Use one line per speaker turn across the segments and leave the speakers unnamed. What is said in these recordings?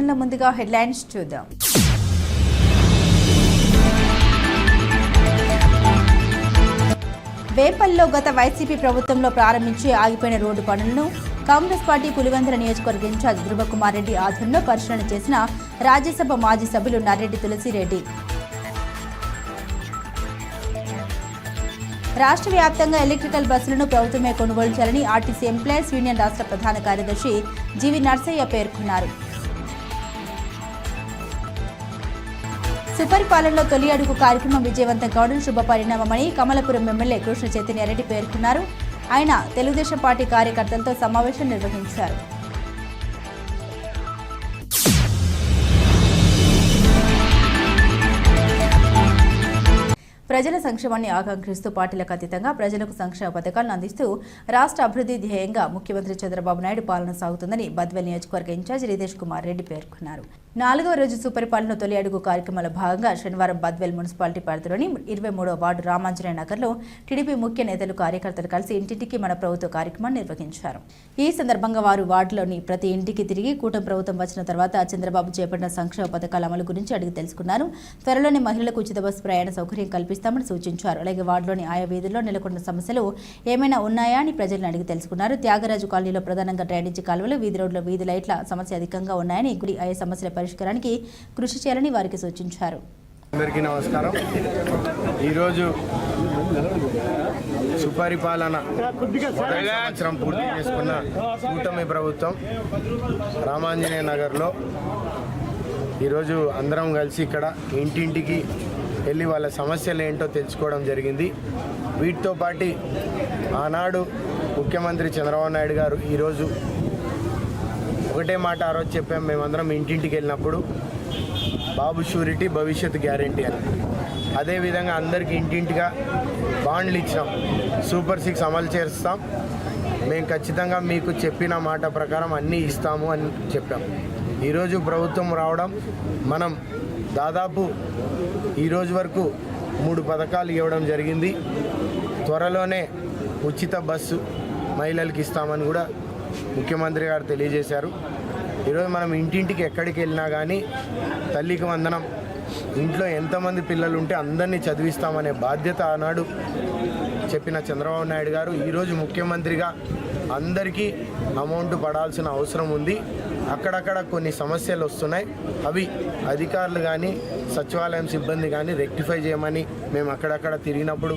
ముందుగా హెడ్లైన్స్ చూద్దాం. వేపల్లో గత వైసీపీ ప్రభుత్వంలో ప్రారంభించి ఆగిపోయిన రోడ్డు పనులను కాంగ్రెస్ పార్టీ పులివెందుల నియోజకవర్గ ఇన్ఛార్జ్ ధృవకుమార్ రెడ్డి ఆధ్వర్యంలో పరిశీలన చేసిన రాజ్యసభ మాజీ సభ్యులు నర్రెడ్డి తులసిరెడ్డి. రాష్ట్ర వ్యాప్తంగా ఎలక్ట్రికల్ బస్సులను ప్రభుత్వమే కొనుగోలు చేయాలని ఆర్టీసీ ఎంప్లాయీస్ యూనియన్ రాష్ట్ర ప్రధాన కార్యదర్శి జీవి నర్సయ్య పేర్కొన్నారు. సుపరిపాలనలో తొలి అడుగు కార్యక్రమం విజయవంతం కావడం శుభ పరిణామమని కమలపురం ఎమ్మెల్యే కృష్ణ చైతన్యారెడ్డి పేర్కొన్నారు. ఆయన తెలుగుదేశం పార్టీ కార్యకర్తలతో సమావేశం నిర్వహించారు. ప్రజల సంక్షేమాన్ని ఆకాంక్షిస్తూ పార్టీలకు అతీతంగా ప్రజలకు సంక్షేమ పథకాలను అందిస్తూ రాష్ట్ర అభివృద్ధి ధ్యేయంగా ముఖ్యమంత్రి చంద్రబాబు నాయుడు పాలన సాగుతుందని బద్వెల్ నియోజకవర్గ ఇన్ఛార్జ్ రితేష్ కుమార్ రెడ్డి పేర్కొన్నారు. నాలుగో రోజు సుపరిపాలన తొలి అడుగు కార్యక్రమంలో భాగంగా శనివారం బద్వెల్ మున్సిపాలిటీ పరిధిలోని ఇరవై మూడో వార్డు రామాంజనేయ నగర్లో టీడీపీ ముఖ్య నేతలు కార్యకర్తలు కలిసి ఇంటింటికి మన ప్రభుత్వ కార్యక్రమాన్ని నిర్వహించారు. ఈ సందర్భంగా వారు వార్డులోని ప్రతి ఇంటికి తిరిగి కూటమి ప్రభుత్వం వచ్చిన తర్వాత చంద్రబాబు చేపట్టిన సంక్షేమ పథకాల అమలు గురించి అడిగి తెలుసుకున్నారు. త్వరలోనే మహిళలకు ఉచిత బస్సు ప్రయాణ సౌకర్యం కల్పిస్తామని సూచించారు. అలాగే వార్డులోని ఆయా వీధుల్లో నెలకొన్న సమస్యలు ఏమైనా ఉన్నాయా అని ప్రజలను అడిగి తెలుసుకున్నారు. త్యాగరాజు కాలనీలో ప్రధానంగా డ్రైనేజీ కాలువలు వీధి రోడ్ల వీధి లైట్ల సమస్య అధికంగా ఉన్నాయని గుడి ఆయా సమస్యల పరిష్కారానికి కృషి చేయాలని వారికి సూచించారు.
అందరికీ నమస్కారం. ఈరోజు సుపరిపాలన సంవత్సరం పూర్తి చేసుకున్న కూటమి ప్రభుత్వం రామాంజనేయ నగర్లో ఈరోజు అందరం కలిసి ఇక్కడ ఇంటింటికి వెళ్ళి వాళ్ళ సమస్యలు ఏంటో తెలుసుకోవడం జరిగింది. వీటితో పాటు ఆనాడు ముఖ్యమంత్రి చంద్రబాబు నాయుడు గారు ఈరోజు ఒకటే మాట ఆ రోజు చెప్పాం మేమందరం ఇంటింటికి వెళ్ళినప్పుడు బాబు షూరిటీ భవిష్యత్ గ్యారంటీ అని. అదేవిధంగా అందరికీ ఇంటింటిగా బాండ్లు ఇచ్చినాం. సూపర్ సిక్స్ అమలు చేస్తాం. మేము ఖచ్చితంగా మీకు చెప్పిన మాట ప్రకారం అన్నీ ఇస్తాము అని చెప్పాం. ఈరోజు ప్రభుత్వం రావడం మనం దాదాపు ఈరోజు వరకు మూడు పథకాలు ఇవ్వడం జరిగింది. త్వరలోనే ఉచిత బస్సు మహిళలకు ఇస్తామని కూడా ముఖ్యమంత్రి గారు తెలియజేశారు. ఈరోజు మనం ఇంటింటికి ఎక్కడికి వెళ్ళినా కానీ తల్లికి వందనం. ఇంట్లో ఎంతమంది పిల్లలు ఉంటే అందరినీ చదివిస్తామనే బాధ్యత ఆనాడు చెప్పిన చంద్రబాబు నాయుడు గారు. ఈరోజు ముఖ్యమంత్రిగా అందరికీ అమౌంట్ పడాల్సిన అవసరం ఉంది. అక్కడక్కడ కొన్ని సమస్యలు వస్తున్నాయి. అవి అధికారులు కానీ సచివాలయం సిబ్బంది కానీ రెక్టిఫై చేయమని మేము అక్కడక్కడ తిరిగినప్పుడు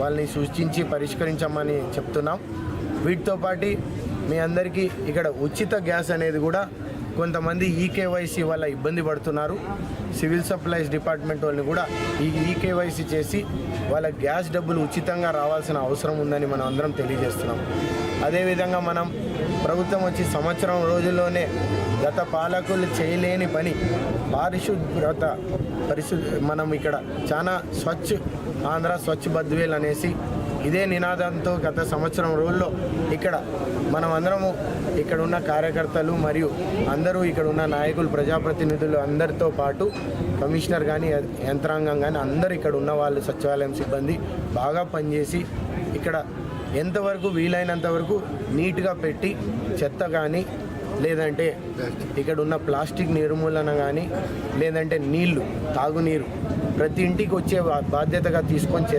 వాళ్ళని సూచించి పరిష్కరించమని చెప్తున్నాం. వీటితో పాటు మీ అందరికీ ఇక్కడ ఉచిత గ్యాస్ అనేది కూడా కొంతమంది ఈకేవైసీ వల్ల ఇబ్బంది పడుతున్నారు. సివిల్ సప్లైస్ డిపార్ట్మెంట్ వాళ్ళని కూడా ఈ ఈకేవైసీ చేసి వాళ్ళ గ్యాస్ డబ్బులు ఉచితంగా రావాల్సిన అవసరం ఉందని మనం అందరం తెలియజేస్తున్నాం. అదేవిధంగా మనం ప్రభుత్వం వచ్చి సంవత్సరం రోజుల్లోనే గత పాలకులు చేయలేని పని పారిశుభ్రత పరిశుద్ధ మనం ఇక్కడ చాలా స్వచ్ఛ ఆంధ్ర స్వచ్ఛ బద్వేల్ అనేసి ఇదే నినాదంతో గత సంవత్సరం రోజుల్లో ఇక్కడ మనం అందరము ఇక్కడ ఉన్న కార్యకర్తలు మరియు అందరూ ఇక్కడ ఉన్న నాయకులు ప్రజాప్రతినిధులు అందరితో పాటు కమిషనర్ కానీ యంత్రాంగం కానీ అందరు ఇక్కడ ఉన్న వాళ్ళు సచివాలయం సిబ్బంది బాగా పనిచేసి ఇక్కడ ఎంతవరకు వీలైనంత వరకు నీట్గా పెట్టి చెత్త కానీ లేదంటే ఇక్కడ ఉన్న ప్లాస్టిక్ నిర్మూలన కానీ లేదంటే నీళ్ళు తాగునీరు ప్రతి ఇంటికి వచ్చే బా- బాధ్యతగా తీసుకొని చేస్తారు